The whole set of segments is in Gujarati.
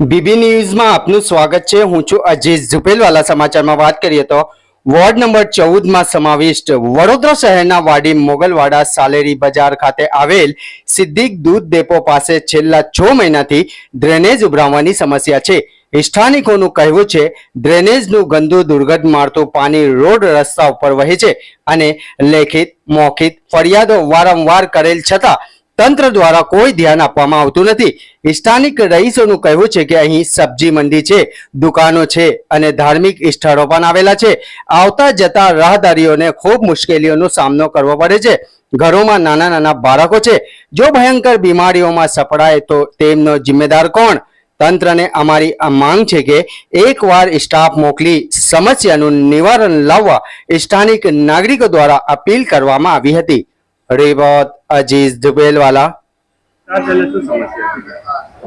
બીબી ન્યૂઝમાં આપનું સ્વાગત છે. હું છું અજીત ઝુપેલવાલા. સમાચારમાં વાત કરીએ તો વોર્ડ નંબર ચૌદમાં સમાવિષ્ટ વડોદરા શહેરના વાડી મોગલવાડા સાલેરી બજાર ખાતે આવેલ સિદ્ધિક દૂધ ડેપો પાસે છેલ્લા છ મહિનાથી ડ્રેનેજ ઉભરાવાની સમસ્યા છે. સ્થાનિકોનું કહેવું છે, ડ્રેનેજનું ગંદુ દુર્ગંધ મારતું પાણી રોડ રસ્તા ઉપર વહે છે અને લેખિત મૌખિત ફરિયાદો વારંવાર કરેલ છતાં તંત્ર દ્વારા કોઈ ધ્યાન આપવામાં આવતું નથી. સ્થાનિક રહીશોનું કહેવું છે કે અહીં સબ્જી મંડી છે, દુકાનો છે અને ધાર્મિક સ્થળો પણ આવેલા છે. આવતા જતા રાહદારીઓને ખૂબ મુશ્કેલીઓનો સામનો કરવો પડે છે. ઘરોમાં નાના નાના બાળકો છે. જો ભયંકર બીમારીઓમાં સપડાય તો તેમનો જિમ્મેદાર કોણ? તંત્રને અમારી આ માંગ છે કે એકવાર સ્ટાફ મોકલી સમસ્યાનું નિવારણ લાવવા સ્થાનિક નાગરિકો દ્વારા અપીલ કરવામાં આવી હતી. રિપોર્ટ અજીઝ છે?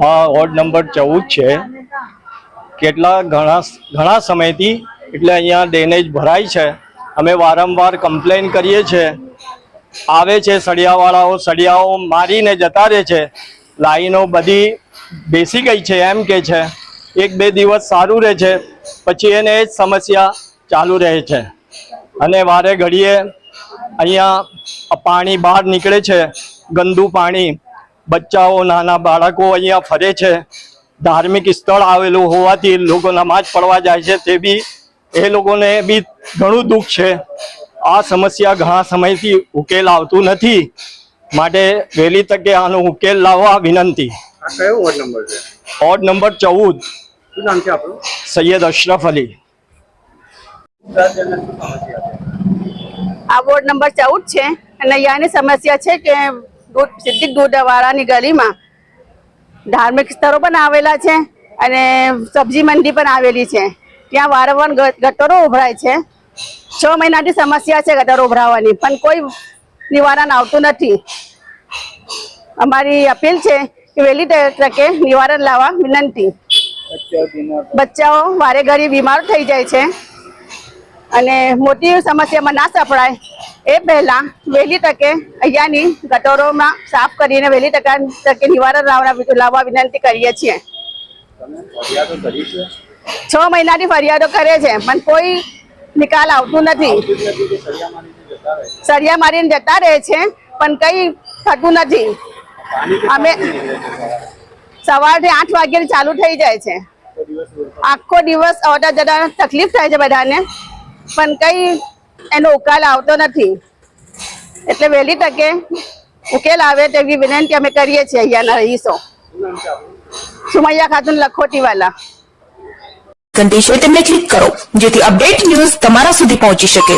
આ વોર્ડ નંબર ચૌદ છે. કેટલા ઘણા ઘણા સમયથી એટલે અહીંયા ડેનેજ ભરાય છે. અમે વારંવાર કમ્પ્લેન કરીએ છીએ આવે છે સળિયાવાળાઓ, સળિયાઓ મારીને જતા રહે છે. લાઈનો બધી બેસી ગઈ છે એમ કે છે. એક બે દિવસ સારું રહે છે. પછી એને એ જ સમસ્યા ચાલુ રહે છે. અને વારે ઘડીએ અહીંયા પાણી બહાર નીકળે છે. ગંદુ પાણી. બચ્ચાઓ નાના બાળકો અહીંયા ફરે છે. ધાર્મિક સ્થળ આવેલું હોવાથી લોકો નમાજ પડવા જાય છે. તે બી એ લોકોને બી ઘણું દુઃખ છે. આ સમસ્યા ઘણા સમયથી ઉકેલ આવતું નથી. માટે વહેલી તકે આનો ઉકેલ લાવવા વિનંતી. વોર્ડ નંબર ચૌદ. શું નામ છે સૈયદ અશરફ અલી. આ વોર્ડ નંબર ચૌદ છે. અને અહીંયાની સમસ્યા છે કે દૂધ સિદ્ધિક દૂધવાળાની ગલીમાં ધાર્મિક સ્થળો પણ આવેલા છે અને સબ્જી મંડી પણ આવેલી છે. ત્યાં વારંવાર ગટરો ઉભરાય છે. છ મહિનાથી સમસ્યા છે ગટરો ઉભરાવાની પણ કોઈ નિવારણ આવતું નથી. અમારી અપીલ છે કે વહેલી તકે નિવારણ લાવવા વિનંતી. બચ્ચાઓ વારે ઘડી બીમાર થઈ જાય છે. અને મોટી સમસ્યામાં ના સપડાય એ પહેલા વહેલી તકે અહીંયાની ગટોરોમાં સાફ કરીને વહેલી તકે તકે નિવારણ લાવવા લાવવા વિનંતી કરીએ છીએ. છે? મહિનાની ફરિયાદો કરે છે પણ કોઈ નિકાલ આવતું નથી. સળિયા મારીને જતા રહે? છે પણ કંઈ થતું નથી. અમે? સવારથી આઠ વાગ્યાથી ચાલુ થઈ જાય છે. આખો દિવસ રોડ આખો દિવસ આવતા જતા તકલીફ થાય છે બધાને. પણ કઈ એનો ઉકેલ આવતો નથી. એટલે વહેલી તકે ઉકેલ આવે તેવી વિનંતી અમે કરીએ છીએ અહીંયાના રહીશો. સુમૈયા ખાતુન લખોટીવાલા. ઘંટી એ તેમને ક્લિક કરો, જેથી અપડેટ ન્યૂઝ તમારા સુધી પહોંચી શકે.